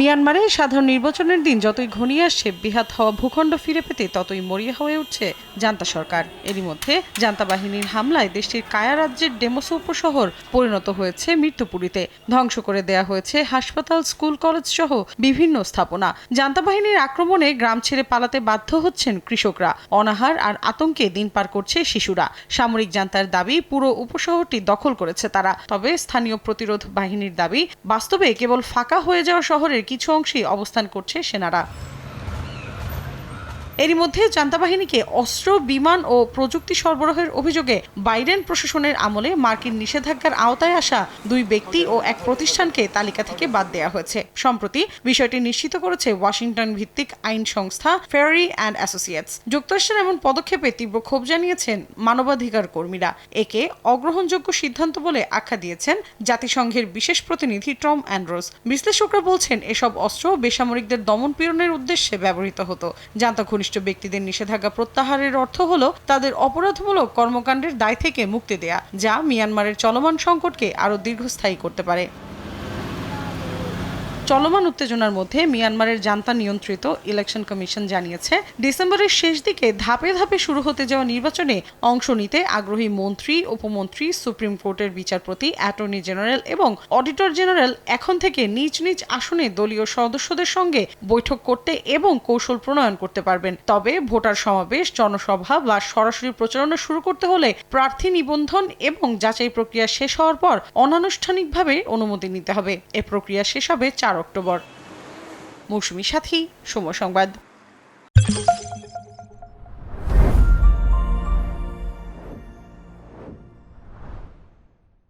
মিয়ানমারে সাধারণ নির্বাচনের দিন যতই ঘনিয়ে আসছে, বিহাত হওয়া ভূখণ্ড ফিরে পেতে ততই মরিয়া হয়ে উঠছে জান্তা সরকার। এরই মধ্যে জান্তা বাহিনীর হামলায় দেশটির কায়া রাজ্যের ডেমোসো উপশহর পরিণত হয়েছে মৃত্যুপুরীতে। ধ্বংস করে দেয়া হয়েছে হাসপাতাল, স্কুল, কলেজ সহ বিভিন্ন স্থাপনা। জান্তা বাহিনীর আক্রমণে গ্রাম ছেড়ে পালাতে বাধ্য হচ্ছেন কৃষকরা। অনাহার আর আতঙ্কে দিন পার করছে শিশুরা। সামরিক জান্তার দাবি, পুরো উপশহরটি দখল করেছে তারা। তবে স্থানীয় প্রতিরোধ বাহিনীর দাবি, বাস্তবে কেবল ফাঁকা হয়ে যাওয়া শহরের কিছু অংশেই অবস্থান করছে সেনারা। এরই মধ্যে জান্তা বাহিনীকে অস্ত্র, বিমান ও প্রযুক্তি সরবরাহের অভিযোগে বাইডেন প্রশাসনের আমলে মার্কিন নিষেধাজ্ঞার আওতায় আসা দুই ব্যক্তি ও এক প্রতিষ্ঠানকে তালিকা থেকে বাদ দেওয়া হয়েছে। সম্প্রতি বিষয়টি নিশ্চিত করেছে ওয়াশিংটন ভিত্তিক আইন সংস্থা ফেরারি অ্যান্ড অ্যাসোসিয়েটস। যুক্তরাষ্ট্রের এমন পদক্ষেপে তীব্র ক্ষোভ জানিয়েছেন মানবাধিকার কর্মীরা। একে অগ্রহণযোগ্য সিদ্ধান্ত বলে আখ্যা দিয়েছেন জাতিসংঘের বিশেষ প্রতিনিধি টম অ্যান্ড্রোস। বিশ্লেষকরা বলছেন, এসব অস্ত্র বেসামরিকদের দমন পীড়নের উদ্দেশ্যে ব্যবহৃত হতো। জান্তা ঘনিষ্ঠ ব্যক্তিদের নিষেধাজ্ঞা প্রত্যাহারের অর্থ হল তাদের অপরাধমূলক কর্মকাণ্ডের দায় থেকে মুক্তি দেয়া, যা মিয়ানমারের চলমান সংকটকে আরও দীর্ঘস্থায়ী করতে পারে। চলমান উত্তেজনার মধ্যে মিয়ানমারের জান্তা নিয়ন্ত্রিত ইলেকশন কমিশন জানিয়েছে, ডিসেম্বরের শেষ দিকে ধাপে ধাপে শুরু হতে যাওয়া নির্বাচনে অংশ নিতে আগ্রহী মন্ত্রী, উপমন্ত্রী, সুপ্রিম কোর্টের বিচারপতি, অ্যাটর্নি জেনারেল এবং অডিটর জেনারেল এখন থেকে নিজ নিজ আসনে দলীয় সদস্যদের সঙ্গে বৈঠক করতে এবং কৌশল প্রণয়ন করতে পারবেন। তবে ভোটার সমাবেশ, জনসভা বা সরাসরি প্রচারণা শুরু করতে হলে প্রার্থী নিবন্ধন এবং যাচাই প্রক্রিয়া শেষ হওয়ার পর অনানুষ্ঠানিকভাবে অনুমতি নিতে হবে। এ প্রক্রিয়া শেষ হবে চার অক্টোবর। মৌসুমী সাথী সময় সংবাদ।